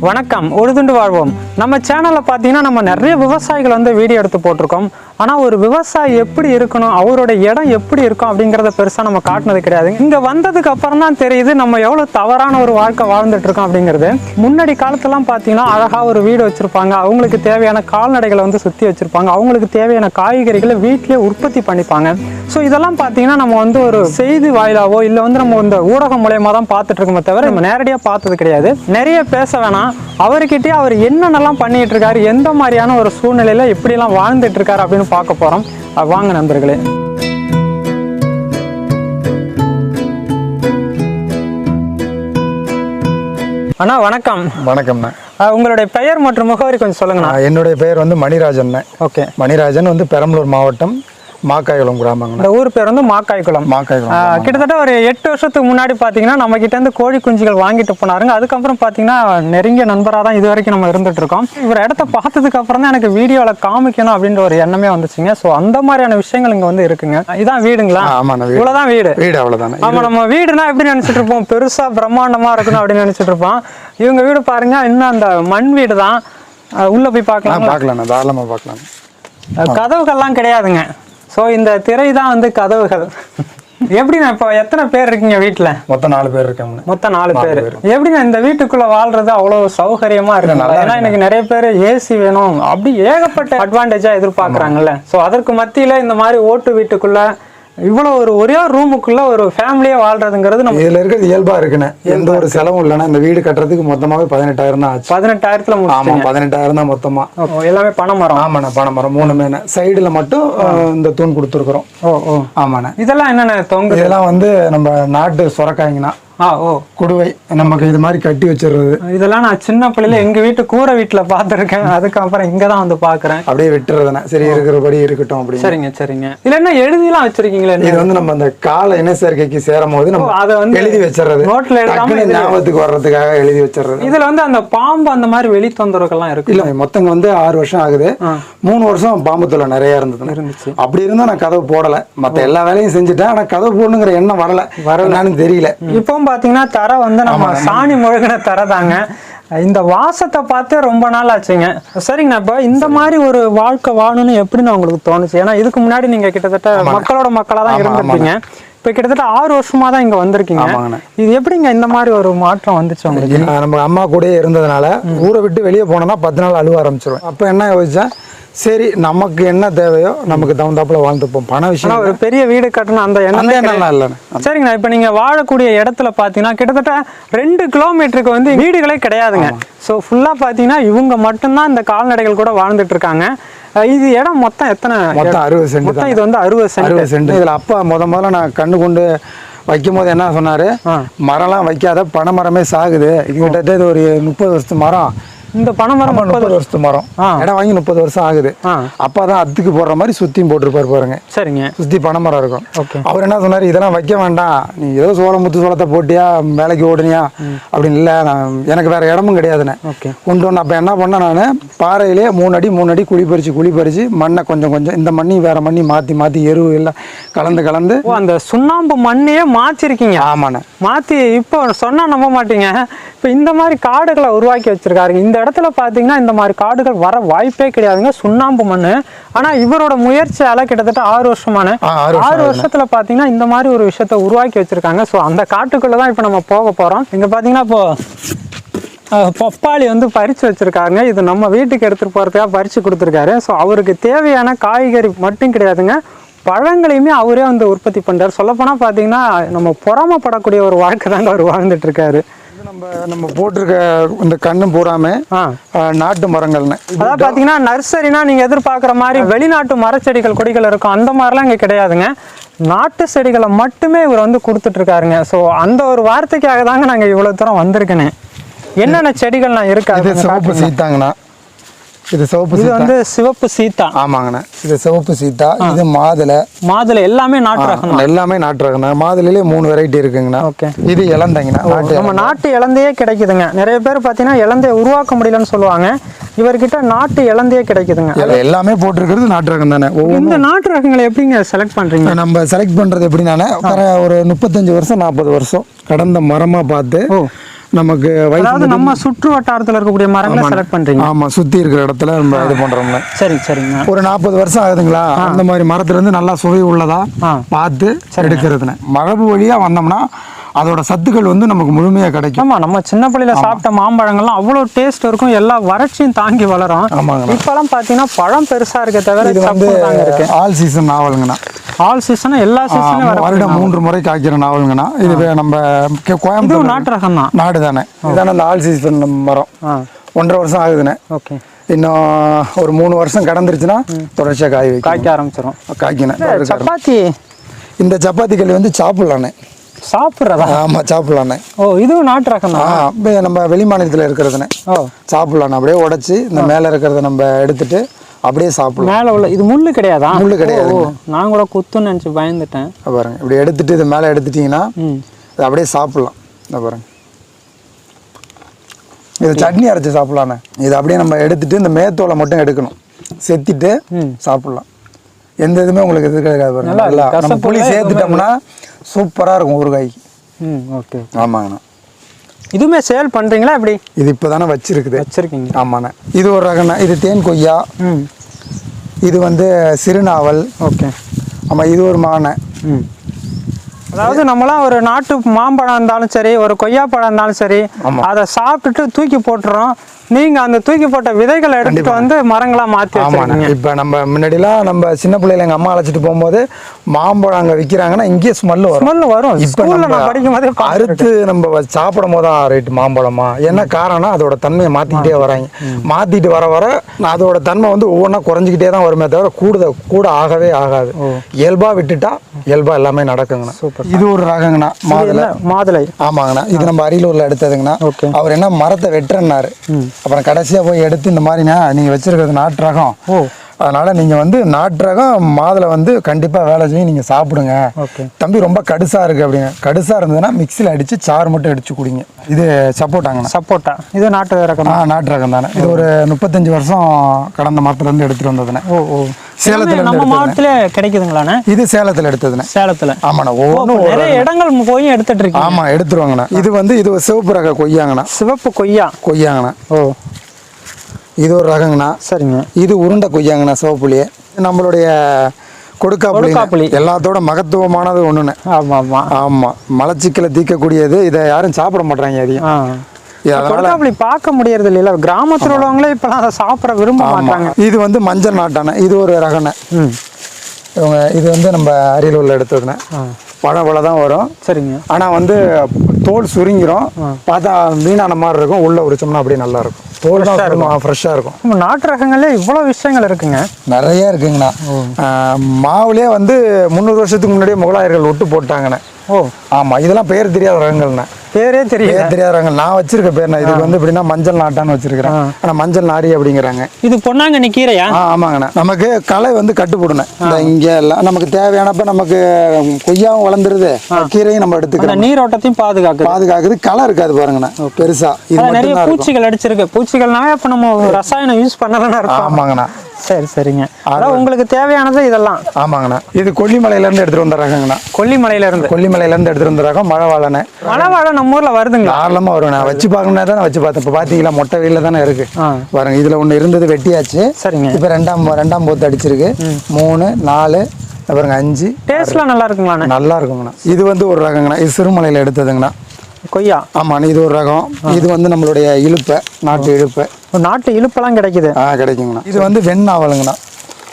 வணக்கம் உழுதுண்டு வாழ்வோம். நம்ம சேனலில் பார்த்தீங்கன்னா நம்ம நிறைய விவசாயிகள் வந்து வீடியோ எடுத்து போட்டிருக்கோம். ஆனால் ஒரு விவசாயி எப்படி இருக்கணும் அவரோட இடம் எப்படி இருக்கும் அப்படிங்கிறத பெருசாக நம்ம காட்டினது கிடையாது. இங்கே வந்ததுக்கு அப்புறம் தான் தெரியுது நம்ம எவ்வளோ தவறான ஒரு வாழ்க்கை வாழ்ந்துட்டு இருக்கோம் அப்படிங்கிறது. முன்னாடி காலத்துலாம் பார்த்தீங்கன்னா அழகாக ஒரு வீடு வச்சுருப்பாங்க. அவங்களுக்கு தேவையான கால்நடைகளை வந்து சுற்றி வச்சுருப்பாங்க. அவங்களுக்கு தேவையான காய்கறிகளை வீட்டிலே உற்பத்தி பண்ணிப்பாங்க. ஸோ இதெல்லாம் பார்த்தீங்கன்னா நம்ம வந்து ஒரு செய்தி வாயிலாவோ இல்லை வந்து நம்ம இந்த ஊடகம் மூலயமா தான் பார்த்துட்டு இருக்கோமே தவிர நம்ம நேரடியாக பார்த்தது கிடையாது. நிறைய பேச வேணாம். அவர்கிட்டயே அவர் என்னென்னலாம் பண்ணிட்டு இருக்காரு எந்த மாதிரியான ஒரு சூழ்நிலையில் எப்படிலாம் வாழ்ந்துட்டு இருக்காரு அப்படின்னு பார்க்க போறோம். அஹ் வாங்க நண்பர்களே. அண்ணா வணக்கம். வணக்கம்ண்ணா உங்களுடைய பெயர் மற்றும் முகவரி கொஞ்சம் சொல்லுங்கண்ணா. என்னுடைய பெயர் வந்து மணிராஜன் ஓகே. மணிராஜன் வந்து பெரம்பலூர் மாவட்டம் மாக்காயகுளம் கிராமங்கண்ணா இந்த ஊர் பேர் வந்து மாக்காய்குளம். மாக்காயகுளம் கிட்டத்தட்ட ஒரு எட்டு வருஷத்துக்கு முன்னாடி பார்த்தீங்கன்னா நம்ம கிட்ட இருந்து கோழி குஞ்சுகள் வாங்கிட்டு போனாருங்க. அதுக்கப்புறம் பார்த்தீங்கன்னா நெருங்கிய நண்பராக தான் இது வரைக்கும் நம்ம இருந்துட்டு இருக்கோம். இவர் இடத்த பார்த்ததுக்கு அப்புறம் தான் எனக்கு வீடியோவில் காமிக்கணும் அப்படின்ற ஒரு எண்ணமே வந்துச்சுங்க. ஸோ அந்த மாதிரியான விஷயங்கள் இங்கே வந்து இருக்குங்க. இதான் வீடுங்களா? இவ்வளோதான் வீடு. வீடு. அவ்வளோதானே ஆமா நம்ம வீடுனா எப்படி நினைச்சிட்டு இருப்போம்? பெருசா பிரம்மாண்டமா இருக்கணும் அப்படின்னு நினைச்சிட்டு இருப்போம். இவங்க வீடு பாருங்க இன்னும் அந்த மண் வீடு தான் உள்ள போய் பார்க்கலாம் பார்க்கலாண்ணா தாராளமாக பார்க்கலாம் கதவுகள்லாம் கிடையாதுங்க. ஸோ இந்த திரை தான் வந்து கதவுகள். எப்படிண்ணா இப்போ எத்தனை பேர் இருக்கீங்க வீட்டில் மொத்தம் நாலு பேர் இருக்காங்கண்ணா மொத்தம் நாலு பேர். எப்படிண்ணா இந்த வீட்டுக்குள்ள வாழ்றது அவ்வளவு சௌகரியமா இருக்கு ஏன்னா இன்னைக்கு நிறைய பேர் ஏசி வேணும். அப்படி ஏகப்பட்ட அட்வான்டேஜா எதிர்பார்க்கறாங்கல்ல. ஸோ அதற்கு மத்தியில இந்த மாதிரி ஓட்டு வீட்டுக்குள்ள இவ்வளவு ஒரு ஒரே ரூமுக்குள்ள ஒரு ஃபேமிலியா வாழ்றதுங்கிறது நம்ம இதில் இருக்கிறது இயல்பாக இருக்குண்ணே எந்த ஒரு செலவும் இல்லைண்ணா இந்த வீடு கட்டுறதுக்கு மொத்தமாகவே பதினெட்டாயிரம் தான் ஆச்சு. பதினெட்டாயிரத்துல ஆமாம் பதினெட்டாயிரம் தான் மொத்தமாக எல்லாமே பனை மரம். ஆமாண்ணா பனை மரம் மூணு மேன சைடில் மட்டும் இந்த தூண் கொடுத்துருக்குறோம். ஓ ஓ. ஆமாண்ணே. இதெல்லாம் என்னென்ன தொங்கு இதெல்லாம் வந்து நம்ம நாட்டு சுரக்காய்ங்கண்ணா. குடுவை. நமக்கு இது மாதிரி கட்டி வச்சிடுறது. இதெல்லாம் நான் சின்ன பிள்ளையில எங்க வீட்டு கூரை வீட்டுல பார்த்துருக்கேன். அதுக்கப்புறம் இங்க தான் வந்து பாக்குறேன் அப்படியே விட்டுறதுண்ணே சரி இருக்கிறபடி இருக்கட்டும் அப்படின்னு. சரிங்க சரிங்க. இதுல என்ன எழுதிலாம் வச்சிருக்கீங்களே இது வந்து நம்ம அந்த கால இன சேர்க்கைக்கு சேரும் போது நம்ம அதை வந்து எழுதி வச்சிடுறது. நோட்ல இதுல- ஞாபகத்துக்கு வர்றதுக்காக எழுதி வச்சிடுறது. இதுல வந்து அந்த பாம்பு அந்த மாதிரி வெளி தொந்தரவுகள்லாம் இருக்கு. இல்ல மொத்தம் வந்து ஆறு வருஷம் ஆகுது. மூணு வருஷம் பாம்பு தொல்லை நிறைய இருந்தது இருந்துச்சு. அப்படி இருந்தா நான் கதவு போடல. மத்த எல்லா வேலையும் செஞ்சுட்டேன். ஆனா கதவு போடணுங்கிற எண்ணம் வரல. வரலன்னு தெரியல. இப்பவும் பாத்தீங்கன்னா தரை வந்து நம்ம சாணி முழுகின தரை தாங்க. இந்த வாசத்தை பார்த்தே ரொம்ப நாள் ஆச்சுங்க. சரிங்கண்ணா இப்போ இந்த மாதிரி ஒரு வாழ்க்கை வாழணும்னு எப்படின்னு உங்களுக்கு தோணுச்சு? ஏன்னா இதுக்கு முன்னாடி நீங்க கிட்டத்தட்ட மக்களோட மக்களா தான் இருந்திருப்பீங்க. இப்போ கிட்டத்தட்ட ஆறு வருஷமா தான் இங்க வந்திருக்கீங்க. இது எப்படிங்க இந்த மாதிரி ஒரு மாற்றம் வந்துச்சு உங்களுக்கு? நம்ம அம்மா கூடயே இருந்ததுனால ஊரை விட்டு வெளியே போனோம்னா பத்து நாள் அழுவ ஆரம்பிச்சிருவேன். அப்ப என்ன யோசிச்சேன்? சரி நமக்கு என்ன தேவையோ நமக்கு தகுந்தாப்புல வாழ்ந்துப்போம். பண விஷயம் ஒரு பெரிய வீடு கட்டணும் அந்த எண்ணம் இல்லைண்ணே. சரிங்கண்ணா இப்போ நீங்கள் வாழக்கூடிய இடத்துல பார்த்தீங்கன்னா கிட்டத்தட்ட ரெண்டு கிலோமீட்டருக்கு வந்து வீடுகளே கிடையாதுங்க. ஸோ ஃபுல்லாக பார்த்தீங்கன்னா இவங்க மட்டும்தான் இந்த கால்நடைகள் கூட வாழ்ந்துட்டு இருக்காங்க இது இடம் மொத்தம் எத்தனை மொத்தம் அறுபது சென்ட் மொத்தம் இது வந்து அறுபது சென்ட். அறுபது சென்ட். இதுல அப்பா முத முதல்ல நான் கண்ணு கொண்டு வைக்கும் போது என்ன சொன்னாரு. மரம்லாம் வைக்காத பனை மரமே சாகுது கிட்டத்தட்ட இது ஒரு முப்பது வருஷத்து மரம். இந்த பனைமரம் முப்பது முப்பது வருஷத்து மரம். இடம் வாங்கி முப்பது வருஷம் ஆகுது. அப்பா தான் அத்துக்கு போடுற மாதிரி சுத்தியும் போட்டிருப்பாரு பாருங்க. சரிங்க. சுத்தி பனை மரம் இருக்கும். அவர் என்ன சொன்னாரு? இதெல்லாம் வைக்க வேண்டாம். நீ ஏதோ சோளம் முத்து சோளத்தை போட்டியா? வேலைக்கு ஓடுனியா? அப்படின்னு இல்லை நான் எனக்கு வேற இடமும் கிடையாதுண்ணே ஓகே. கொண்டு வந்து அப்போ என்ன பண்ணேன் நான் பாறையிலே மூணு அடி மூணு அடி குழி பறிச்சு குழி பறிச்சு மண்ணை கொஞ்சம் கொஞ்சம் இந்த மண்ணி வேற மண்ணி மாற்றி மாற்றி எரு எல்லாம் கலந்து கலந்து அந்த சுண்ணாம்பு மண்ணையே மாற்றிருக்கீங்க. ஆமாண்ணே. மாற்றி இப்போ சொன்னா நம்ப மாட்டீங்க. இப்போ இந்த மாதிரி காடுகளை உருவாக்கி வச்சிருக்காருங்க. இந்த இடத்துல பார்த்தீங்கன்னா இந்த மாதிரி காடுகள் வர வாய்ப்பே கிடையாதுங்க. சுண்ணாம்பு மண் ஆனால் இவரோட முயற்சியால கிட்டத்தட்ட ஆறு வருஷமான ஆறு வருஷத்துல பார்த்தீங்கன்னா இந்த மாதிரி ஒரு விஷயத்த உருவாக்கி வச்சிருக்காங்க. ஸோ அந்த காட்டுக்குள்ள தான் இப்போ நம்ம போக போகிறோம் இங்கே பார்த்தீங்கன்னா இப்போ அஹ், பப்பாளி வந்து பறித்து வச்சிருக்காருங்க. இது நம்ம வீட்டுக்கு எடுத்துகிட்டு போகிறதுக்காக பறித்து கொடுத்துருக்காரு. ஸோ அவருக்கு தேவையான காய்கறி மட்டும் கிடையாதுங்க. பழங்களையுமே அவரே வந்து உற்பத்தி பண்ணுறாரு சொல்லப்போனால் பார்த்தீங்கன்னா நம்ம பொறாமப்படக்கூடிய ஒரு வாழ்க்கை தாங்க அவர் வாழ்ந்துட்டு இருக்காரு. இது நம்ம நம்ம போட்டிருக்க இந்த கண்ணு பூராமே நாட்டு மரங்கள்னு. அதாவது பார்த்தீங்கன்னா நர்சரினா நீங்கள் எதிர்பார்க்குற மாதிரி வெளிநாட்டு மரச்செடிகள் கொடிகள் இருக்கும். அந்த மாதிரிலாம் இங்கே கிடையாதுங்க. நாட்டு செடிகளை மட்டுமே இவர் வந்து கொடுத்துட்டு இருக்காருங்க ஸோ அந்த ஒரு வார்த்தைக்காக தாங்க நாங்கள் இவ்வளோ தூரம் வந்திருக்கேனே. என்னென்ன செடிகள்லாம் இருக்கு? இது அது சிவப்பு சீத்தாங்கண்ணா இது சிவப்பு இது வந்து சிவப்பு சீத்தா. ஆமாங்கண்ணா. இது சிவப்பு சீத்தா இது மாதுளை. மாதுளை எல்லாமே நாட்டு ரகம் எல்லாமே நாட்டு ரகண்ணா மாதுளையிலே மூணு வெரைட்டி இருக்குங்கண்ணா. ஓகே. இது இளந்தங்கண்ணா நாட்டு நம்ம நாட்டு இலந்தையே கிடைக்குதுங்க. நிறைய பேர் பார்த்தீங்கன்னா இலந்தைய உருவாக்க முடியலன்னு சொல்லுவாங்க. இவர்கிட்ட நாட்டு இலந்தையே கிடைக்குதுங்க. எல்லாமே போட்டிருக்கிறது நாட்டு ரகம் தானே இந்த நாட்டு ரகங்களை எப்படிங்க செலக்ட் பண்றீங்க? நம்ம செலக்ட் பண்றது எப்படின்னா ஒரு முப்பத்தஞ்சு வருஷம் நாற்பது வருஷம் கடந்த மரமா பார்த்து நமக்கு அதாவது நம்ம சுற்று வட்டாரத்துல இருக்கக்கூடிய மரங்களை செலக்ட் பண்றீங்க. ஆமா சுத்தி இருக்கிற இடத்துல நம்ம இது பண்றோம்ல. சரி சரிங்க. ஒரு நாற்பது வருஷம் ஆகுதுங்களா? அந்த மாதிரி மரத்துல இருந்து நல்லா சுவை உள்ளதா. பார்த்து எடுக்கிறதுனே மரபு வழியா வந்தோம்னா அதோட சத்துக்கள் வந்து நமக்கு முழுமையா கிடைக்கும். ஆமா நம்ம சின்ன பிள்ளையில சாப்பிட்ட மாம்பழங்கள்லாம் அவ்வளவு டேஸ்ட் இருக்கும் எல்லா வறட்சியும் தாங்கி வளரும். ஆமாங்கண்ணா. இப்பெல்லாம் பாத்தீங்கன்னா பழம் பெருசா இருக்க தவிர இது வந்து ஆல் சீசன் நாவலுங்கண்ணா. ஆல் சீசனும் எல்லா சீசனும் வர வருடம் மூன்று முறை காய்க்கிற நாவலுங்கண்ணா. இது நம்ம கோயம்புத்தூர். நாட்டு ரகம் தான் நாடு தானே. இதானே அந்த ஆல் சீசன் மரம் ஒன்றரை வருஷம் ஆகுதுண்ணே. ஓகே. இன்னும் ஒரு மூணு வருஷம் கடந்துருச்சுன்னா தொடர்ச்சியாக காய் காய்க்க ஆரம்பிச்சிடும் காய்க்கினேன் சப்பாத்தி. இந்த சப்பாத்தி களி வந்து சாப்பிட்லாண்ணே. சாப்பிட்றதா? ஆமாம் சாப்பிட்லாண்ணே ஓ இதுவும் நாட்டு ரகம்? இப்ப நம்ம வெளி மாநிலத்தில் இருக்கிறதுண்ணே ஓ. சாப்பிட்லாண்ணே அப்படியே உடைச்சி இந்த மேலே இருக்கிறத நம்ம எடுத்துட்டு அப்படியே சாப்பிடலாம் மேல உள்ள இது முள்ளு கிடையாதா? முள்ளு ஓ, நான் கூட குத்துன்னு நினைச்சு பயந்துட்டேன். பாருங்க இப்படி எடுத்துட்டு இது மேலே எடுத்துட்டீங்கன்னா இதை அப்படியே சாப்பிட்லாம். இதை பாருங்க. இது சட்னி அரைச்சி சாப்பிட்லாண்ணே இதை அப்படியே நம்ம எடுத்துட்டு இந்த மேத்தோலை மட்டும் எடுக்கணும். செத்திட்டு. சாப்பிட்லாம். எந்த இதுவுமே உங்களுக்கு இது கிடையாது பாருங்க. நல்லா நம்ம புளி சேர்த்துட்டோம்னா சூப்பராக இருக்கும் ஊறுகாய்க்கு ம் ஓகே ஆமாங்கண்ணா. இதுவுமே சேல் பண்றீங்களா எப்படி? இது இப்போ தானே வச்சிருக்குது. வச்சிருக்கீங்க. ஆமாண்ணே. இது ஒரு ரகண்ணா இது தேன் கொய்யா. ம். இது வந்து சிறுநாவல். ஓகே. ஆமாம் இது ஒரு மானை ம். அதாவது நம்மளாம் ஒரு நாட்டு மாம்பழம் இருந்தாலும் சரி ஒரு கொய்யாப்பழம் இருந்தாலும் சரி. அதை சாப்பிட்டுட்டு தூக்கி போட்டுறோம். நீங்க அந்த தூக்கி போட்ட விதைகளை எடுத்துட்டு வந்து மரங்களா மாத்தி வச்சிருக்கீங்க. இப்போ நம்ம முன்னாடிலாம் நம்ம சின்ன பிள்ளைல எங்கள் அம்மா அழைச்சிட்டு போகும்போது மாம்பழம் அங்கே விற்கிறாங்கன்னா இங்கேயே ஸ்மெல் வரும். ஸ்மெல் வரும். இப்போ நம்ம படிக்கும் போதே அறுத்து நம்ம சாப்பிடும் போது ரைட் மாம்பழமா? என்ன காரணம் அதோட தன்மையை மாற்றிக்கிட்டே வராங்க. மாற்றிட்டு வர வர அதோட தன்மை வந்து ஒவ்வொன்றா குறைஞ்சிக்கிட்டே தான் வருமே தவிர கூடுத கூட ஆகவே ஆகாது. இயல்பா விட்டுட்டா இயல்பா எல்லாமே நடக்குங்கண்ணா. சூப்பர். இது ஒரு ரகங்கண்ணா மாதுளை. மாதுளை. ஆமாங்கண்ணா. இது நம்ம அரியலூர்ல எடுத்ததுங்கண்ணா. அவர் என்ன மரத்தை வெட்டுறன்னாரு. அப்புறம் கடைசியாக போய் எடுத்து இந்த மாதிரிண்ணா நீங்கள் வச்சுருக்கிறது நாட்டு ரகம். ஓ. அதனால நீங்க வந்து நாட்டு ரகம் மாதுளை வந்து கண்டிப்பா வேலை செய்யும் நீங்க சாப்பிடுங்க. ஓகே. தம்பி ரொம்ப கடுசா இருக்கு அப்படிங்க கடுசா இருந்ததுன்னா மிக்சியில் அடிச்சு சாறு மட்டும் அடிச்சு குடிங்க. இது சப்போட்டாங்கண்ணா சப்போட்டா. இது நாட்டு ரகம். ஆ நாட்டு ரகம் தானே. இது ஒரு முப்பத்தஞ்சு வருஷம் கடந்த மரத்துல இருந்து எடுத்துட்டு வந்ததுண்ணே. ஓ ஓ. சேலத்துல நம்ம மாவட்டத்திலே கிடைக்குதுங்களாண்ணே? இது சேலத்துல எடுத்ததுண்ணே. சேலத்துல. ஆமாண்ணா ஒவ்வொன்றும் நிறைய இடங்கள் போய் எடுத்துட்டு இருக்கீங்க. ஆமா எடுத்துருவாங்கண்ணா. இது வந்து இது சிவப்பு ரக கொய்யாங்கண்ணா. சிவப்பு கொய்யா. கொய்யாங்கண்ணா. ஓ. இது ஒரு ரகங்கண்ணா. சரிங்க. இது உருண்டை கொய்யாங்கண்ணா சிவப்புலியே நம்மளுடைய கொடுக்காப்புளி. எல்லாத்தோட மகத்துவமானது ஒண்ணுண்ணே. ஆமா ஆமா. ஆமா மலச்சிக்கலை தீர்க்கக்கூடியது இதை யாரும் சாப்பிட மாட்டாங்க அதிகம் கொடுக்காப்புளி பார்க்க முடியறது இல்லைல்ல கிராமத்துல உள்ளவங்களே இப்பெல்லாம் அதை சாப்பிட விரும்ப மாட்டாங்க இது வந்து மஞ்சள் நாட்டானே இது ஒரு ம். இவங்க இது வந்து நம்ம அரியலூர்ல எடுத்ததுண்ணே ஆ. பழம் பழம் தான் வரும். சரிங்க. ஆனா வந்து தோல் சுருங்கிரும். பார்த்தா வீணான மாதிரி இருக்கும். உள்ள உரிச்சோம்னா அப்படியே நல்லா இருக்கும். தோல் தான் ஃப்ரெஷ்ஷாக இருக்கும். நம்ம நாட்டு ரகங்களே இவ்வளோ விஷயங்கள் இருக்குங்க. நிறைய இருக்குங்கண்ணா. மாவுலயே வந்து முந்நூறு வருஷத்துக்கு முன்னாடியே முகலாயர்கள் விட்டு போட்டாங்கண்ணே. ஓ. ஆமா இதெல்லாம் பேர் தெரியாத ரகங்கள்ண்ணே. பேரே தெரியல. பேர் தெரியாத ரகங்கள் நான் வச்சிருக்க பேர்ண்ணா இதுக்கு வந்து எப்படின்னா மஞ்சள் நாட்டான்னு வச்சிருக்கிறேன். ஆனா மஞ்சள் நாரி அப்படிங்கிறாங்க. இது பொன்னாங்கண்ணி கீரையா? ஆ ஆமாங்கண்ணா. நமக்கு களை வந்து கட்டுப்படணும் இந்த இங்க எல்லாம் நமக்கு தேவையானப்ப நமக்கு கொய்யாவும் வளர்ந்துருது. கீரையும் நம்ம எடுத்துக்கிறோம். நீரோட்டத்தையும் பாதுகாக்குது. பாதுகாக்குது. களை இருக்காது பாருங்கண்ணா. பெருசா. இது நிறைய பூச்சிகள் அடிச்சிருக்கு. பூச்சிகள்னாவே அப்ப நம்ம ரசாயனம் யூஸ் பண்ணலன்னு இருக்கும். ஆமாங்கண்ணா. சரி சரிங்க. அதான் உங்களுக்கு தேவையானது இதெல்லாம். ஆமாங்கண்ணா. இது கொல்லிமலையில இருந்து எடுத்துட்டு வந்த ரகங்கண்ணா. கொல்லிமலையில இருந்து கொல்லிமலையில இருந்து எடுத்துட்டு வந்த ரகம் மழை வாழனை மழை வாழை நம்ம ஊர்ல வருதுங்களா? தாராளமா வரும் நான் வச்சு பார்க்கணும்னா தான் நான் வச்சு பார்த்தேன். இப்போ பார்த்தீங்களா மொட்டை வெயில தானே இருக்கு. பாருங்க இதுல ஒண்ணு இருந்தது வெட்டியாச்சு. சரிங்க. இப்போ ரெண்டாம் ரெண்டாம் போத்து அடிச்சிருக்கு. மூணு நாலு பாருங்க அஞ்சு டேஸ்ட்லாம் நல்லா இருக்குங்களாண்ணே? நல்லா இருக்குங்கண்ணா. இது வந்து ஒரு ரகங்கண்ணா. இது சிறுமலையில எடுத்ததுங்கண்ணா. கொய்யா? ஆமாண்ணா இது ஒரு ரகம். இது வந்து நம்மளுடைய இழுப்பை நாட்டு இழுப்பை. நாட்டு இழுப்பெல்லாம் கிடைக்குது. ஆ கிடைக்குங்கண்ணா. இது வந்து வெண் நாவலுங்கண்ணா.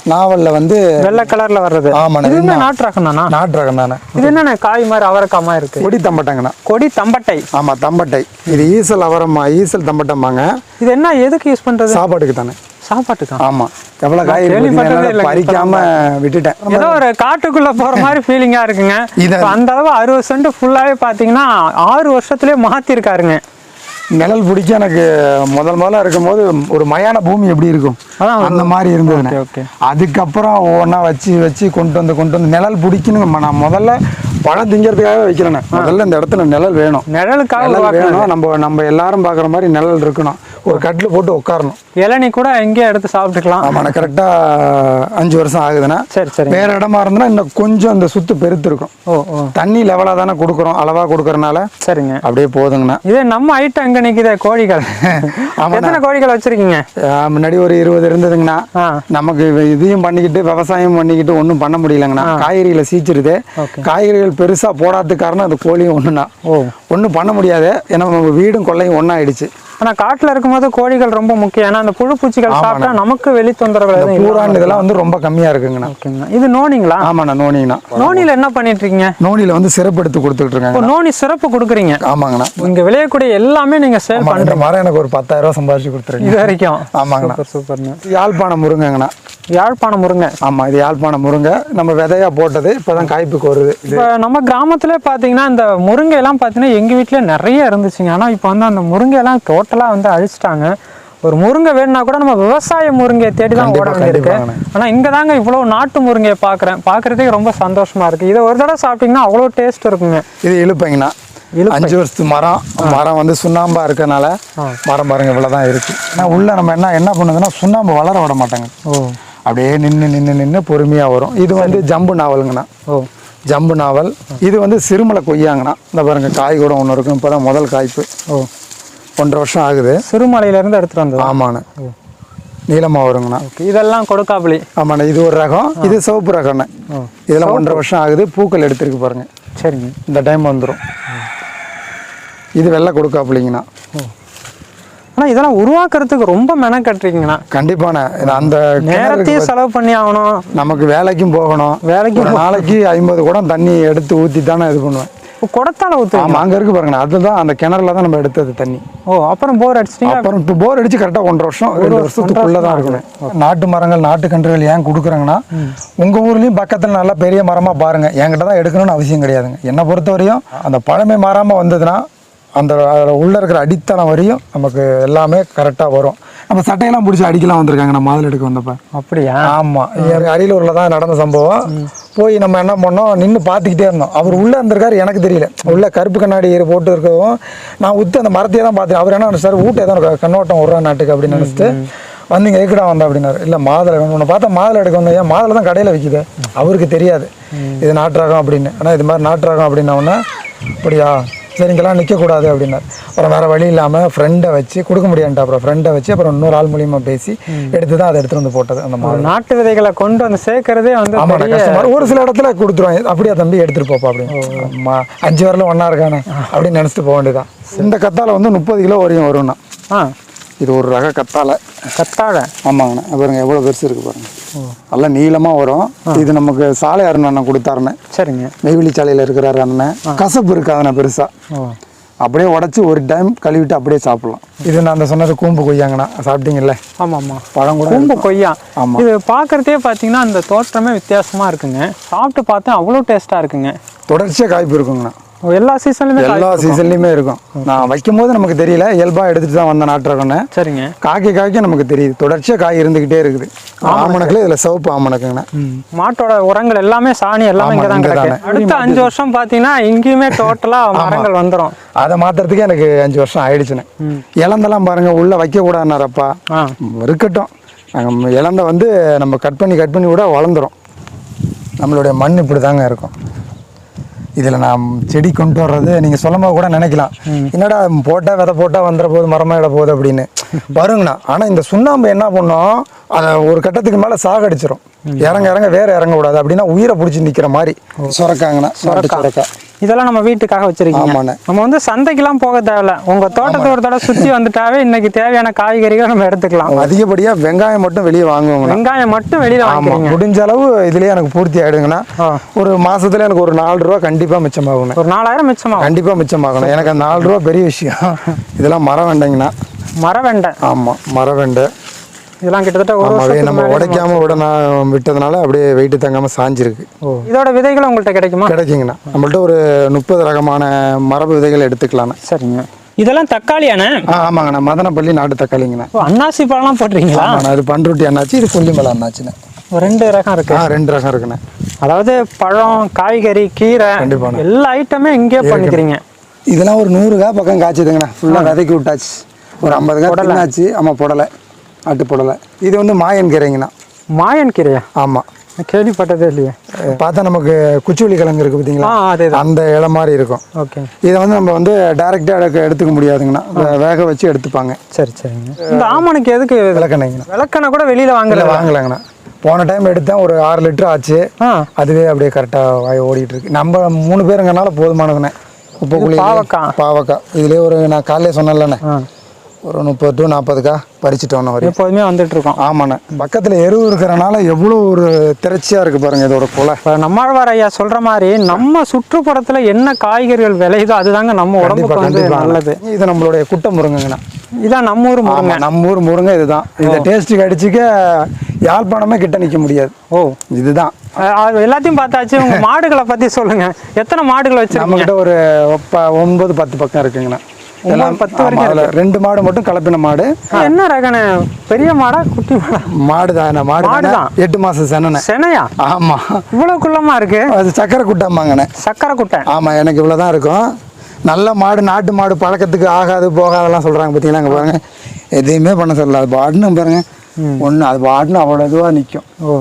நாவல்ல வந்து வெள்ளை கலர்ல வர்றது. ஆமாண்ணா இதுவுமே வெண்ணா- நாட்டு ரகம் தானா? நாட்டு ரகம் தானே இது என்னண்ணே காய் மாதிரி அவரைக்காமா இருக்கு. கொடி தம்பட்டங்கண்ணா. கொடி தம்பட்டை. ஆமா தம்பட்டை. இது ஈசல் அவரம்மா ஈசல் தம்பட்டம்மாங்க. இது என்ன எதுக்கு யூஸ் பண்றது? சாப்பாட்டுக்கு தானே சாப்பாட்டுக்கா? ஆமா எவ்வளவு காய். பறிக்காம விட்டுட்டேன். ஏதோ ஒரு காட்டுக்குள்ள போற மாதிரி ஃபீலிங்கா இருக்குங்க. இத- அந்த அளவு அறுபது சென்ட் ஃபுல்லாவே பாத்தீங்கன்னா ஆறு வருஷத்துலயே மாத்தி இருக்காருங்க நிழல் பிடிக்க எனக்கு முதல் முதல்ல இருக்கும்போது ஒரு மயான பூமி எப்படி இருக்கும்? அந்த மாதிரி ஓகே அதுக்கப்புறம் ஒவ்வொன்றா வச்சு வச்சு கொண்டு வந்து கொண்டு வந்து நிழல் பிடிக்கணும் நான் முதல்ல பழம் திங்கிறதுக்காக வைக்கிறேண்ணே. முதல்ல இந்த இடத்துல நிழல் வேணும். நிழலுக்காக. வேணும். நம்ம நம்ம எல்லாரும் பார்க்குற மாதிரி நிழல் இருக்கணும். ஒரு கட்டில் போட்டு உட்காரணும். இளநீ கூட எங்கேயே எடுத்து சாப்பிட்டுக்கலாம். ஆமாண்ணா கரெக்டாக அஞ்சு வருஷம் ஆகுதுண்ணா. சரி சரி. வேற இடமா இருந்தா இன்னும் கொஞ்சம் அந்த சுத்து பெருத்து இருக்கும் ஓ ஓ. தண்ணி லெவலாக தானே கொடுக்குறோம் அளவாக கொடுக்கறனால சரிங்க. அப்படியே போதுங்கண்ணா. இதே நம்ம ஐட்டம் எங்க நிக்குதே கோழிகள். எத்தனை கோழிகள் வச்சிருக்கீங்க? முன்னாடி ஒரு இருபது இருந்ததுங்கண்ணா. நமக்கு இதையும் பண்ணிக்கிட்டு விவசாயம் பண்ணிக்கிட்டு ஒன்றும் பண்ண முடியலங்கண்ணா. காய்கறிகளை சீச்சிருது. காய்கறிகள் பெருசா போடாததுக்கு காரணம் அந்த கோழியும் ஒன்றுண்ணா ஓ. ஒன்றும் பண்ண முடியாது. ஏன்னா நம்ம வீடும் கொள்ளையும் ஒன்றாயிடுச்சு ஆனா காட்டுல இருக்கும்போது கோழிகள் ரொம்ப முக்கியம். ஏன்னா அந்த புழு பூச்சிகள் சாப்பிட்டா நமக்கு வெளி இல்லை பூரான் இதெல்லாம் வந்து ரொம்ப கம்மியா இருக்குங்கண்ணா. ஓகேங்க இது நோனிங்களா? ஆமாண்ணா நோனிங்கண்ணா. நோனில என்ன பண்ணிட்டு இருக்கீங்க நோனியில் வந்து சிறப்பு எடுத்து கொடுத்துட்டு இருக்காங்க நோனி சிறப்பு கொடுக்குறீங்க. ஆமாங்கண்ணா. இங்க விளையக்கூடிய எல்லாமே நீங்க சேல் இந்த மரம் எனக்கு ஒரு பத்தாயிரம் ரூபாய் சம்பாதிச்சு கொடுத்துருங்க. இது வரைக்கும். ஆமாங்கண்ணா. சூப்பர் சூப்பர்ண்ணு. யாழ்ப்பாணம் முருங்கைங்கண்ணா. யாழ்ப்பாணம் முருங்கை. ஆமா இது யாழ்ப்பாணம் முருங்கை. நம்ம விதையா போட்டது இப்பதான் காய்ப்புக்கு வருது. இப்போ நம்ம கிராமத்துல பாத்தீங்கன்னா இந்த முருங்கை எல்லாம் பாத்தீங்கன்னா எங்க வீட்ல நிறைய இருந்துச்சுங்க. ஆனா இப்போ வந்து அந்த முருங்கை எல்லாம் டோட்டலா வந்து அழிச்சிட்டாங்க. ஒரு முருங்கை வேணும்னா கூட நம்ம விவசாய முருங்கையை தேடி தான் ஓட வேண்டியிருக்கு கண்டிப்பாங்கண்ணே. ஆனா இங்க தாங்க இவ்வளவு நாட்டு முருங்கையை பாக்குறேன். பாக்குறதுக்கு ரொம்ப சந்தோஷமா இருக்கு. இதை ஒரு தடவை சாப்பிட்டீங்கன்னா அவ்வளோ டேஸ்ட் இருக்குங்க. இது இழுப்பைங்கண்ணா. அஞ்சு வருஷத்து மரம் மரம் வந்து சுண்ணாம்பா இருக்கனால மரம் பாருங்க இவ்வளவுதான் இருக்கு. ஆனா உள்ள நம்ம என்ன என்ன பண்ணுதுன்னா சுண்ணாம்பு வளர விட மாட்டாங்க. ஓ. அப்படியே நின்று நின்று நின்று பொறுமையா வரும். இது வந்து ஜம்பு நாவலுங்கண்ணா. ஓ. ஜம்பு நாவல். இது வந்து சிறுமலை கொய்யாங்கண்ணா. இந்த பாருங்க காய் கூட ஒன்று இருக்கும். இப்போதான் முதல் காய்ப்பு. ஓ. ஒன்றரை வருஷம் ஆகுது. சிறுமலையில இருந்து எடுத்துட்டு வந்தது? ஆமாண்ணே. நீளமாக வருங்கண்ணா. ஓகே. இதெல்லாம் கொடுக்காப்புளி. ஆமாண்ணே இது ஒரு ரகம் இது சிவப்பு ரகம்ண்ணே. இதெல்லாம் ஒன்றரை வருஷம் ஆகுது. பூக்கள் எடுத்திருக்கு பாருங்க. சரிங்க. இந்த டைம் வந்துடும் இது வெள்ளை கொடுக்காப்புலிங்கண்ணா ஆனா இதெல்லாம் உருவாக்குறதுக்கு ரொம்ப மெனக்கட்டுறீங்கண்ணா. கண்டிப்பாண்ணே. அந்த நேரத்தையும் செலவு பண்ணி ஆகணும். நமக்கு வேலைக்கும் போகணும். வேலைக்கு ஒரு நாளைக்கு ஐம்பது குடம் தண்ணி எடுத்து ஊற்றி தானே இது பண்ணுவேன். குடத்தால ஊற்றுவீங்க ஆமாம் அங்கே இருக்கு பாருங்கண்ணா. அதுதான் அந்த கிணறுல தான் நம்ம எடுத்தது தண்ணி. ஓ அப்புறம் போர் அடிச்சிட்டீங்க அப்புறம் இப்போ போர் அடிச்சு கரெக்டாக ஒன்றரை வருஷம் ரெண்டு வருஷத்துக்குள்ளே தான் இருக்கணும். நாட்டு மரங்கள் நாட்டு கன்றுகள் ஏன் கொடுக்குறாங்கன்னா உங்கள் ஊர்லேயும் பக்கத்தில் நல்லா பெரிய மரமாக பாருங்க. என்கிட்ட தான் எடுக்கணும்னு அவசியம் கிடையாதுங்க. என்னை பொறுத்தவரையும் அந்த பழமை மாறாமல் வந்ததுன்னா அந்த அதில் உள்ளே இருக்கிற அடித்தளம் வரையும் நமக்கு எல்லாமே கரெக்டாக வரும். நம்ம சட்டையெல்லாம் பிடிச்சி அடிக்கலாம் வந்திருக்காங்க நம்ம மாதுளை எடுக்க வந்தப்ப. அப்படியா? ஆமாம் அரியலூரில் தான் நடந்த சம்பவம். போய் நம்ம என்ன பண்ணோம் நின்று பார்த்துக்கிட்டே இருந்தோம். அவர் உள்ளே இருந்திருக்காரு எனக்கு தெரியல. உள்ள கருப்பு கண்ணாடி போட்டு இருக்கவும் நான் உத்து அந்த மரத்தையே தான் பார்த்தேன். அவர் என்ன சார் வீட்டு ஏதோ கண்ணோட்டம் விட்றா நாட்டுக்கு அப்படின்னு நினச்சிட்டு வந்தீங்க எதுக்குடா வந்தா அப்படின்னாரு. இல்லை மாதுளை வேணும். உன்னை பார்த்தா மாதுளை எடுக்க வந்தேன். ஏன் மாதுளை தான் கடையில் விற்கிது அவருக்கு தெரியாது. இது நாட்டு ரகம் அப்படின்னு. ஆனால் இது மாதிரி நாட்டு ரகம் அப்படின்ன உடனே அப்படியா? சரிங்கெல்லாம் நிற்கக்கூடாது அப்படின்னாரு. அப்புறம் வேறு வழி இல்லாமல் ஃப்ரெண்டை வச்சு கொடுக்க முடியாதுன்ட்டு அப்புறம் ஃப்ரெண்டை வச்சு அப்புறம் இன்னொரு ஆள் மூலியமாக பேசி எடுத்து தான் அதை எடுத்துகிட்டு வந்து போட்டது அந்த மாதுளை ஒரு நாட்டு விதைகளை கொண்டு வந்து சேர்க்கறதே வந்து ஆமாண்ணா பெரிய கஷ்டமா இருக்கு. ஒரு சில இடத்துல கொடுத்துருவாங்க. அப்படியே தம்பி எடுத்துட்டு போப்பா அப்படின்னு. அஞ்சு வரல ஒண்ணா இருக்கானே அப்படின்னு நினைச்சிட்டு போக வேண்டியதான் இந்த கத்தால வந்து முப்பது கிலோ வரையும் வரும்ண்ணா ஆ. இது ஒரு ரக கத்தாழை. கத்தாழை? ஆமாங்கண்ணா. பாருங்க எவ்வளோ பெருசு இருக்கு பாருங்க. நல்லா நீளமாக வரும். இது நமக்கு சாலை அண்ணன் கொடுத்தாருண்ணே சரிங்க. நெய்வேலி சாலையில் இருக்கிறாரு அண்ணன். கசப்பு இருக்காதுண்ணே பெருசா. ஓ. அப்படியே உடச்சி ஒரு டைம் கழுவிட்டு அப்படியே சாப்பிடலாம். இது நான் அந்த சொன்னது கூம்பு கொய்யாங்கண்ணா. சாப்பிட்டீங்கல்ல? ஆமா ஆமா பழம் கூட கூம்பு கொய்யா. ஆமா. இது பார்க்கறதே பார்த்தீங்கன்னா அந்த தோற்றமே வித்தியாசமா இருக்குங்க. சாப்பிட்டு பார்த்தா அவ்வளோ டேஸ்டா இருக்குங்க. தொடர்ச்சியாக காய்ப்பு இருக்குங்கண்ணா. எல்லா சீசன்லையுமே எல்லா சீசன்லையுமே இருக்கும். நான் வைக்கும் போது நமக்கு தெரியல இயல்பாக எடுத்துட்டு தான் வந்த நாட்டுறகன்னு சரிங்க. காய்க்க காய்க்க நமக்கு தெரியுது. தொடர்ச்சியாக காய் இருந்துக்கிட்டே இருக்குது. ஆமணக்கில் இதில் சிவப்பு ஆமணக்குங்கண்ணா மாட்டோட உரங்கள் எல்லாமே சாணி எல்லாமே இங்கே தான் கிடக்கு. அடுத்த அஞ்சு வருஷம் பார்த்தீங்கன்னா இங்கேயுமே டோட்டலாக மரங்கள் வந்துடும் அதை மாத்துறதுக்கு எனக்கு அஞ்சு வருஷம் ஆயிடுச்சுண்ணே இலந்தெல்லாம் பாருங்க உள்ள வைக்கக்கூடாதுனாரப்பா ஆ. இருக்கட்டும். நாங்கள் இலந்த வந்து நம்ம கட் பண்ணி கட் பண்ணி கூட வளர்ந்துரும். நம்மளுடைய மண் இப்படி தாங்க இருக்கும். இதில் நான் செடி கொண்டு வர்றது நீங்கள் சொல்லும் போது கூட நினைக்கலாம். என்னடா போட்டால் விதை போட்டால் வந்துட போகுது மரமாயிட போகுது அப்படின்னு. வருங்கண்ணா. ஆனால் இந்த சுண்ணாம்பு என்ன பண்ணும்? அதை ஒரு கட்டத்துக்கு மேலே சாகடிச்சிரும். இறங்க இறங்க வேற இறங்க கூடாது. அப்படின்னா உயிரை பிடிச்சி நிற்கிற மாதிரி. சுரக்காங்கண்ணா. சுரக்கா. இதெல்லாம் நம்ம வீட்டுக்காக வச்சிருக்கீங்க. நம்ம வந்து சந்தைக்கெல்லாம் போக தேவையில்ல. உங்க தோட்டத்தை ஒரு தடவை சுத்தி வந்துட்டாவே இன்னைக்கு தேவையான காய்கறிகளை நம்ம எடுத்துக்கலாம். அதிகப்படியாக வெங்காயம் மட்டும் வெளியே வாங்குவோங்கண்ணா. வெங்காயம் மட்டும் வெளியில வாங்கிக்கிறீங்க. முடிஞ்ச அளவு இதுலயே எனக்கு பூர்த்தி ஆயிடுங்கண்ணா. ஆ. ஒரு மாசத்துல எனக்கு ஒரு நாலு ரூபா கண்டிப்பா மிச்சமாகணும் ஒரு நாலாயிரம் மிச்சமாகும். கண்டிப்பா மிச்சமாகணும் எனக்கு அந்த நாலு ரூபா பெரிய விஷயம். இதெல்லாம் மரம் வெண்டைங்கண்ணா மர வெண்டை ஆமா மரம் வெண்டை இதெல்லாம் கிட்டத்தட்ட ஒரு நம்ம உடைக்காம விட நான் விட்டதுனால அப்படியே வெயிட்டு தங்காம சாஞ்சிருக்கு. இதோட விதைகள் உங்கள்கிட்ட கிடைக்குமா? கிடைக்குங்கண்ணா. நம்மள்ட்ட ஒரு முப்பது ரகமான மரபு விதைகள் எடுத்துக்கலாண்ணா. சரிங்க. இதெல்லாம் தக்காளியாண்ணே ஆ ஆமாங்கண்ணா. மதனப்பள்ளி நாட்டு தக்காளிங்கண்ணா. அன்னாசி பழம்லாம் போட்டிருக்கீங்களா? ஆமாண்ணா. இது பண்ருட்டி அண்ணாச்சி இது கொல்லிமலை அண்ணாச்சிண்ணே ரெண்டு ரகம் இருக்கு. ரெண்டு ரகம் இருக்குண்ணே. அதாவது பழம் காய்கறி கீரை. எல்லா ஐட்டமே இங்கேயே பண்ணிக்கிறீங்க. இதெல்லாம் ஒரு நூறு கா பக்கம் காய்ச்சதுங்கண்ணா. ஃபுல்லாக விதைக்கி விட்டாச்சு. ஒரு ஐம்பது காய் தின்னாச்சு. ஆமாம் புடலை. ஆட்டு புடலை. இது வந்து மாயன் கீரைங்கண்ணா. மாயன் கீரையா? ஆமாம் கேள்விப்பட்டதே இல்லையே. பார்த்தா நமக்கு குச்சிவள்ளி கிழங்கு இருக்குது பார்த்தீங்களா? அந்த இலை மாதிரி இருக்கும். ஓகே. இதை வந்து நம்ம வந்து டைரெக்டாக எடுத்துக்க முடியாதுங்கண்ணா. வேக வச்சு எடுத்துப்பாங்க. சரி சரிங்க. இந்த ஆமனுக்கு எதுக்கு விளக்கணைங்கண்ணா விளக்கணை கூட வெளியில வாங்கல. வாங்கலாங்கண்ணா. போன டைம் எடுத்தேன். ஒரு ஆறு லிட்டர் ஆச்சு. அதுவே அப்படியே கரெக்டாக ஓடிட்டு இருக்கு. நம்ம மூணு பேருங்கனால போதுமானதுண்ணே. உப்பு பாவக்காய். பாவக்காய். இதுலேயே ஒரு நான் காலையிலே சொன்னேன்லண்ணே. ஒரு முப்பது டு நாற்பதுக்கா பறிச்சுட்டு வந்த வரையும் எப்போதுமே வந்துட்டு இருக்கோம். ஆமாண்ணே. பக்கத்தில் எருவு இருக்கிறனால எவ்வளோ ஒரு திரட்சியாக இருக்குது பாருங்க இதோட கொலை இப்போ நம்மாழ்வார் ஐயா சொல்ற மாதிரி நம்ம சுற்றுப்புறத்துல என்ன காய்கறிகள் விளையுதோ அதுதாங்க நம்ம உடம்புக்கு வந்து நல்லது. இது நம்மளுடைய குட்டை முருங்கைங்கண்ணா இதான் நம்ம ஊர் முருங்கை. நம்ம ஊர் முருங்கை இதுதான். இந்த டேஸ்ட்டுக்கு அடிச்சுக்க யாழ்ப்பாணமே கிட்ட நிற்க முடியாது. ஓ. இதுதான். எல்லாத்தையும் பார்த்தாச்சு. உங்க மாடுகளை பத்தி சொல்லுங்க. எத்தனை மாடுகள் வச்சிருக்கீங்க? நம்மகிட்ட ஒரு ஒன்பது பத்து பக்கம் இருக்குங்கண்ணா. எல்லாம் பத்து அதுல ரெண்டு மாடு மட்டும் கலப்பின மாடு. என்ன ரகன? பெரிய மாடா குட்டி மாடா? மாடு தான் மாடு தானே. எட்டு மாசம் சென்னனே செனையா? ஆமா. இவ்வளவு குள்ளமா இருக்கு? அது சக்கரை குட்டாம்பாங்கண்ணே சக்கரை குட்டை. ஆமா எனக்கு இவ்வளவுதான் இருக்கும். நல்ல மாடு நாட்டு மாடு பழக்கத்துக்கு ஆகாது போகாதெல்லாம் சொல்றாங்க பார்த்தீங்களா அங்க பாருங்க. எதையுமே பண்ண சொல்லல. அது பாட்டுன்னு பாருங்க. ஒண்ணு அது பாட்டுன்னு அவ்வளோ இதுவாக நிற்கும் ஓ.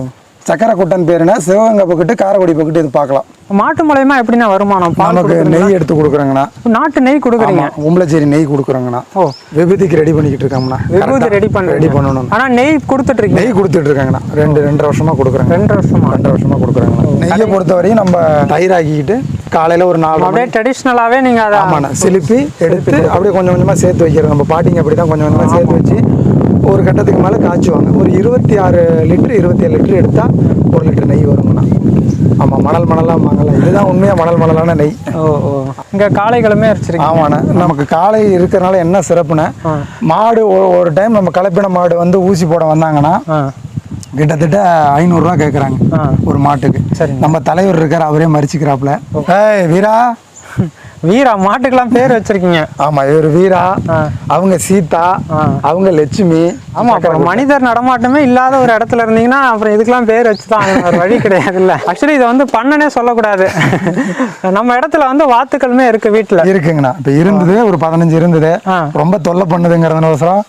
சக்கரை குட்டன் பேருனா சிவகங்கை பக்கத்து காரைக்குடி பக்கத்து இது பார்க்கலாம். மாட்டு மூலயமா எப்படின்னா வருமானம்? நமக்கு நெய் எடுத்து கொடுக்குறோங்கண்ணா. நாட்டு நெய் கொடுக்குறீங்க? உம்பளச்சேரி நெய் கொடுக்குறோங்கண்ணா. ஓ. விபூதிக்கு ரெடி பண்ணிக்கிட்டு இருக்கோம்ண்ணா விபூதி ரெடி ரெடி பண்றீங்க பண்ணணும் ஆனா நெய் கொடுத்துட்டு இருக்கீங்க நெய் கொடுத்துட்டு இருக்காங்கண்ணா. ரெண்டு ரெண்டரை வருஷமா கொடுக்குறாங்க ரெண்டு வருஷமா? ரெண்டரை வருஷமா கொடுக்குறாங்கண்ணா. நெய்யை பொறுத்த வரையும் நம்ம தயிராக்கிக்கிட்டு காலையில ஒரு நாலு மணி அப்படியே ட்ரெடிஷ்னலாவே நீங்க அதை ஆமாண்ணா சிலிப்பி எடுத்து அப்படியே கொஞ்சம் கொஞ்சமா சேர்த்து வைக்கிறது நம்ம பாட்டிங்க அப்படி தான் கொஞ்சம் கொஞ்சமா சேர்த்து வச்சு ஒரு கட்டத்துக்கு மேலே காய்ச்சுவாங்க ஒரு இருபத்தி ஆறு லிட்டர் இருபத்தி ஏழு லிட்டர் எடுத்தா ஒரு லிட்டர் நெய் வருங்கண்ணா. ஆமா மணல் மணலா வாங்கலாம் இதுதான் உண்மையா மணல் மணலான நெய். ஓ ஓ. இங்க காளைகளுமே வச்சிருக்கீங்க ஆமாண்ணா. நமக்கு காலை இருக்கிறனால என்ன சிறப்புனா மாடு ஒரு டைம் நம்ம கலப்பின மாடு வந்து ஊசி போட வந்தாங்கன்னா கிட்டத்தட்ட ஐநூறுரூவா கேட்குறாங்க. ஒரு மாட்டுக்கு. சரிங்க. நம்ம தலைவர் இருக்கார் அவரே மறிச்சுக்கிறாப்புல. ஏய் வீரா. வீரா மாட்டுக்கெல்லாம் பேர் வச்சிருக்கீங்க. ஆமா இவர் வீரா. அவங்க சீதா. அவங்க லட்சுமி. ஆமா அப்புறம் மனிதர் நடமாட்டமே இல்லாத ஒரு இடத்துல இருந்தீங்கன்னா அப்புறம் இதுக்கெல்லாம் பேர் வச்சுதான். வேற வழி கிடையாது இல்ல ஆக்சுவலி இதை வந்து பண்ணனே சொல்லக்கூடாது. நம்ம இடத்துல வந்து வாத்துக்களுமே இருக்கு வீட்டுல இருக்குங்கண்ணா. இப்ப இருந்தது ஒரு பதினஞ்சு இருந்தது. ரொம்ப தொல்லை பண்ணுதுங்கிறதுனோசரம்.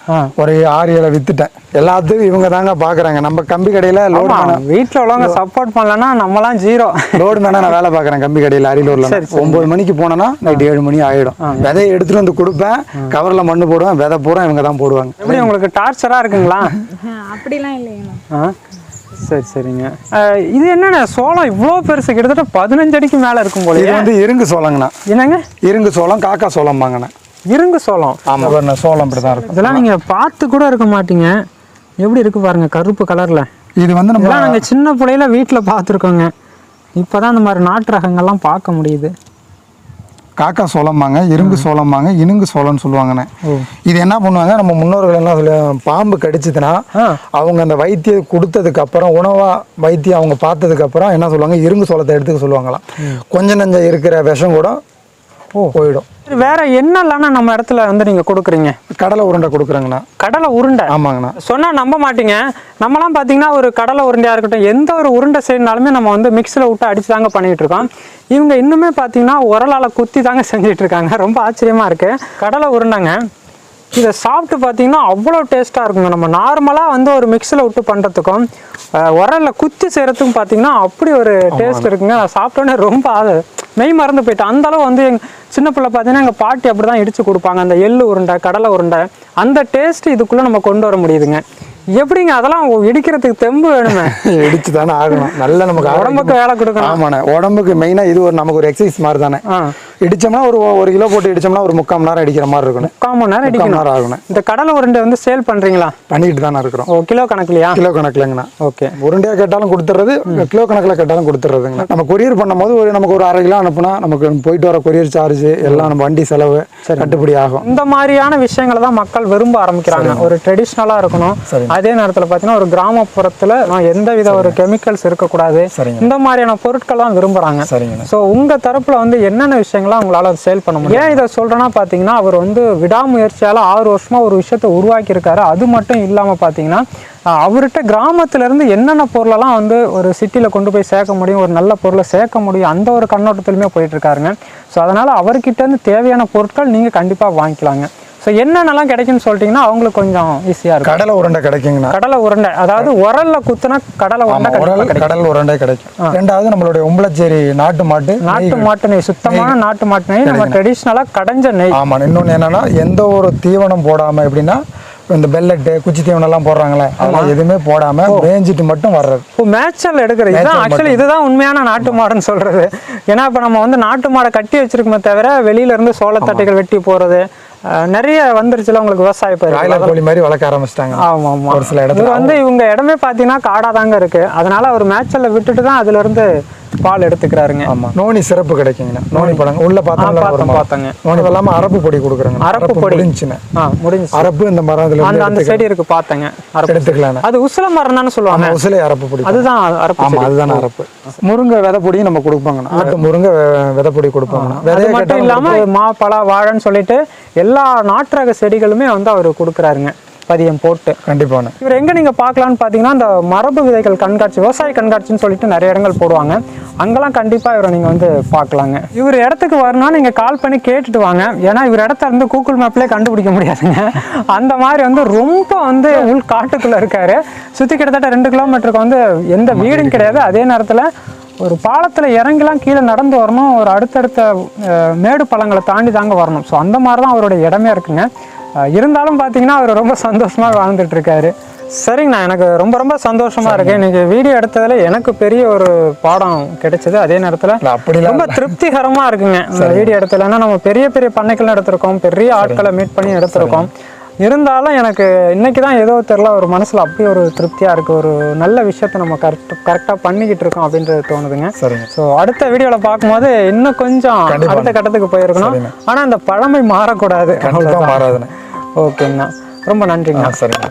ஒரு ஆறு ஏழை வித்துட்டேன். எல்லாத்துக்கும் இவங்க தாங்க பாக்குறாங்க. நம்ம கம்பி கடையில லோடு வீட்டுல உள்ளவங்க சப்போர்ட் பண்ணலன்னா நம்மலாம் ஜீரோ லோடு மேனா நான் வேலை பார்க்குறேன் கம்பி கடையில் அரியலூர்ல. ஒன்பது மணிக்கு போனேன்னா நைட் ஏழு மணி ஆயிடும். விதையை எடுத்துட்டு வந்து கொடுப்பேன். கவர்ல மண்ணு போடுவேன் விதை பூரா இவங்க தான் போடுவாங்க. எப்படி உங்களுக்கு டார்ச்சரா இருக்குங்களா? அப்படிலாம் இல்லைங்கண்ணா ஆ சரி சரிங்க. இது என்னண்ணே சோளம் இவ்வளோ பெருசு கிட்டத்தட்ட பதினஞ்சு அடிக்கு மேல இருக்கும் போல இது வந்து இருங்கு சோளங்கண்ணா. என்னங்க? இருங்கு சோளம் காக்கா சோளம் வாங்கினேன். இருங்கு சோளம்? ஆமா. பாருண்ணா, சோளம் இப்படி தான் இருக்கும். இதெல்லாம் நீங்க பார்த்து கூட இருக்க மாட்டீங்க. எப்படி இருக்கு பாருங்க கருப்பு கலர்ல. இது வந்து நம்ம இதெல்லாம் நாங்க சின்ன பிள்ளையில வீட்டுல பார்த்துருக்கோங்க. இப்பதான் இந்த மாதிரி நாட்டு ரகங்கள்லாம் பார்க்க முடியுது. காக்கா சோளம்பாங்க இருங்கு சோளம்பாங்க இனுங்கு சோளம்னு சொல்லுவாங்கண்ணே இது என்ன பண்ணுவாங்க? நம்ம முன்னோர்கள் எல்லாம் சொல்லி பாம்பு கடிச்சதுன்னா. அவங்க அந்த வைத்தியம் கொடுத்ததுக்கு அப்புறம் உணவா வைத்தியம் அவங்க பார்த்ததுக்கு அப்புறம் என்ன சொல்லுவாங்க? இருங்கு சோளத்தை எடுத்துக்க சொல்லுவாங்களாம். கொஞ்ச நஞ்சம் இருக்கிற விஷம் கூட போயிடும். வேற என்னெல்லாம் நம்ம இடத்துல வந்து நீங்க கொடுக்குறீங்க? கடலை உருண்டை கொடுக்குறாங்கண்ணா. கடலை உருண்டை? ஆமாங்கண்ணா. சொன்னா நம்ப மாட்டீங்க. நம்மலாம் பார்த்தீங்கன்னா ஒரு கடலை உருண்டையா இருக்கட்டும் எந்த ஒரு உருண்டை செய்யணுனாலுமே நம்ம வந்து மிக்ஸில் விட்டு அடிச்சு தாங்க பண்ணிட்டு இருக்கோம். இவங்க இன்னுமே பார்த்தீங்கன்னா உரலால குத்தி தாங்க செஞ்சுட்டு இருக்காங்க. ரொம்ப ஆச்சரியமா இருக்கு. கடலை உருண்டைங்க. இதை சாப்பிட்டு பார்த்தீங்கன்னா அவ்வளோ டேஸ்ட்டாக இருக்குங்க. நம்ம நார்மலாக வந்து ஒரு மிக்ஸில் விட்டு பண்ணுறதுக்கும் உரலில் குத்தி செய்கிறதுக்கும் பார்த்தீங்கன்னா அப்படி ஒரு டேஸ்ட் இருக்குங்க. நான் சாப்பிட்டோன்னே ரொம்ப மெய் மறந்து போயிட்டேன் அந்த அளவு வந்து எங்கள் சின்ன பிள்ளை பார்த்தீங்கன்னா எங்கள் பாட்டி அப்படி தான் இடித்து கொடுப்பாங்க. அந்த எள்ளு உருண்டை கடலை உருண்டை அந்த டேஸ்ட் இதுக்குள்ளே நம்ம கொண்டு வர முடியுதுங்க. எப்படிங்க அதெல்லாம் இடிக்கிறதுக்கு தெம்பு வேணுமே? இடிச்சு தானே ஆகணும். நல்ல நமக்கு உடம்புக்கு வேலை கொடுக்கணும். ஆமாண்ணே. உடம்புக்கு மெயினாக இது ஒரு நமக்கு ஒரு எக்ஸசைஸ் மாதிரி தானே இடிச்சோம்னா ஒரு ஒரு கிலோ போட்டு இடிச்சோம்னா ஒரு முக்கால் மணி நேரம் அடிக்கிற மாதிரி இருக்கணும் முக்கால் மணி நேரம் இடிக்கணும் நேரம் ஆகணும். இந்த கடலை உருண்டை வந்து சேல் பண்ணுறீங்களா பண்ணிக்கிட்டு தானே இருக்கிறோம். ஓ கிலோ கணக்குலையா கிலோ கணக்குலங்கண்ணா ஓகே. உருண்டையா கேட்டாலும் கொடுத்துறது கிலோ கணக்கில் கேட்டாலும் கொடுத்துறதுங்கண்ணா நம்ம கொரியர் பண்ணும்போது ஒரு நமக்கு ஒரு அரை கிலோ அனுப்புனா நமக்கு போயிட்டு வர கொரியர் சார்ஜ் எல்லாம் நம்ம வண்டி செலவு கட்டுப்படி ஆகும். இந்த மாதிரியான விஷயங்களை தான் மக்கள் விரும்ப ஆரம்பிக்கிறாங்க. ஒரு ட்ரெடிஷ்னலாக இருக்கணும். அதே நேரத்தில் பார்த்தீங்கன்னா ஒரு கிராமப்புறத்தில் எந்த வித ஒரு கெமிக்கல்ஸ் இருக்கக்கூடாது. சரிங்க. இந்த மாதிரியான பொருட்கள் தான் விரும்புகிறாங்க சரிங்கண்ணா ஸோ உங்கள் தரப்பில் வந்து என்னென்ன விஷயங்கள்லாம் உங்களால் சேல் பண்ண முடியும்? ஏன் இதை சொல்கிறேன்னா பார்த்தீங்கன்னா அவர் வந்து விடாமுயற்சியால் ஆறு வருஷமாக ஒரு விஷயத்தை உருவாக்கியிருக்காரு. அது மட்டும் இல்லாமல் பார்த்தீங்கன்னா அவர்கிட்ட கிராமத்துல இருந்து என்னென்ன பொருளெல்லாம் வந்து ஒரு சிட்டியில் கொண்டு போய் சேர்க்க முடியும் ஒரு நல்ல பொருளை சேர்க்க முடியும் அந்த ஒரு கண்ணோட்டத்திலுமே போயிட்டு இருக்காருங்க. ஸோ அதனால் அவர்கிட்ட இருந்து தேவையான பொருட்கள் நீங்கள் கண்டிப்பாக வாங்கிக்கலாங்க. ஸோ என்னென்னலாம் கிடைக்குன்னு சொல்லிட்டீங்கன்னா அவங்களுக்கு கொஞ்சம் ஈஸியாக இருக்கும். கடலை உருண்டை கிடைக்குங்கண்ணா. கடலை உருண்டை. அதாவது உரல்ல குத்துனா கடலை உருண்டை உரல் கடல் உருண்டை கிடைக்கும். ரெண்டாவது நம்மளுடைய உம்பளச்சேரி நாட்டு மாட்டு நாட்டு மாட்டு நெய் சுத்தமான நாட்டு மாட்டு நெய் நம்ம ட்ரெடிஷ்னலாக கடைஞ்ச நெய். ஆமா இன்னொன்று என்னன்னா எந்த ஒரு தீவனம் போடாம எப்படின்னா இந்த பெல்லட்டு குச்சி தீவனம் எல்லாம் போடுறாங்களே அதெல்லாம் எதுவுமே போடாம மேய்ஞ்சிட்டு மட்டும் வர்றது. இப்போ மேய்ச்சல் எடுக்கிறது. இதுதான் ஆக்சுவலி இதுதான் உண்மையான நாட்டு மாடுன்னு சொல்றது. ஏன்னா இப்போ நம்ம வந்து நாட்டு மாடை கட்டி வச்சிருக்கோமே தவிர வெளியில இருந்து சோளத்தட்டைகள் வெட்டி போறது நிறைய வந்துருச்சுல உங்களுக்கு விவசாய பயிர் பிராய்லர் கோழி மாதிரி வளர்க்க ஆரம்பிச்சிட்டாங்க. ஆமா ஆமா ஒரு சில இடத்துல. வந்து இவங்க இடமே பார்த்தீங்கன்னா காடா தாங்க இருக்கு. அதனால அவர் மேய்ச்சல்ல விட்டுட்டு தான் அதுல இருந்து பால் எடுத்துக்கிறாருங்க. ஆமா. நோனி சிறப்பு கிடைக்குங்கண்ணா. நோனி பழங்க உள்ள பார்த்தேன் மரம். பார்த்தேங்க. நோனி இல்லாம அரப்பு பொடி கொடுக்குறாங்க. அரப்பு பொடி. ஆ முடிஞ்சு அரப்பு இந்த மரம் அந்த அந்த செடி இருக்கு பார்த்தேங்க. அரப்பு எடுத்துக்கலாம் அது உசில மரம் தானே சொல்லுவாங்க உசிலை அரப்பு பொடி அதுதான் அரப்பு. அதுதான் அரப்பு. முருங்கை விதை பொடியும் நம்ம கொடுப்பாங்க நாட்டு முருங்கை விதை பொடி கொடுப்பாங்க அது மட்டும் இல்லாம மா பலா வாழைன்னு சொல்லிட்டு எல்லா நாட்டு செடிகளுமே வந்து அவர் கொடுக்குறாருங்க. பதியம் போட்டு. கண்டிப்பாண்ணே. இவர் எங்க நீங்க பார்க்கலாம்னு பார்த்தீங்கன்னா இந்த மரபு விதைகள் கண்காட்சி விவசாய கண்காட்சின்னு சொல்லிட்டு நிறைய இடங்கள் போடுவாங்க. அங்கெல்லாம் கண்டிப்பா இவரை நீங்க வந்து பார்க்கலாங்க. இவர் இடத்துக்கு வரணும்னா நீங்க கால் பண்ணி கேட்டுட்டு வாங்க. ஏன்னா இவர் இடத்த இருந்து கூகுள் மேப்லேயே கண்டுபிடிக்க முடியாதுங்க. அந்த மாதிரி வந்து ரொம்ப வந்து உள் காட்டுக்குள்ள இருக்காரு. சுத்தி கிட்டத்தட்ட ரெண்டு கிலோமீட்டருக்கு வந்து எந்த வீடும் கிடையாது. அதே நேரத்துல ஒரு பாலத்துல இறங்கிலாம் கீழே நடந்து வரணும். ஒரு அடுத்தடுத்த மேடு பள்ளங்களை தாண்டி தாங்க வரணும். ஸோ அந்த மாதிரி தான் அவரோட இடமே இருக்குங்க. இருந்தாலும் பார்த்தீங்கன்னா அவர் ரொம்ப சந்தோஷமா வாழ்ந்துட்டு இருக்காரு. சரிங்கண்ணா எனக்கு ரொம்ப ரொம்ப சந்தோஷமா இருக்கு. இன்னைக்கு வீடியோ எடுத்ததுல எனக்கு பெரிய ஒரு பாடம் கிடைச்சது. அதே நேரத்துல ரொம்ப திருப்திகரமா இருக்குங்க. இந்த வீடியோ எடுத்ததுல. ஏன்னா நம்ம பெரிய பெரிய பண்ணைகள் எடுத்திருக்கோம் பெரிய ஆட்களை மீட் பண்ணி எடுத்திருக்கோம். இருந்தாலும் எனக்கு இன்னைக்கு தான் ஏதோ தெரியல ஒரு மனசுல அப்படி ஒரு திருப்தியா இருக்கு. ஒரு நல்ல விஷயத்த நம்ம கரெக்ட் கரெக்டாக பண்ணிக்கிட்டு இருக்கோம் அப்படின்றது தோணுதுங்க. சரிங்க. ஸோ அடுத்த வீடியோவில் பார்க்கும்போது இன்னும் கொஞ்சம். அடுத்த கட்டத்துக்கு போயிருக்கணும். ஆனால் அந்த பழமை மாறக்கூடாது. மாறாதுண்ணே. ஓகேங்கண்ணா. ரொம்ப நன்றிங்கண்ணா. சரிங்க.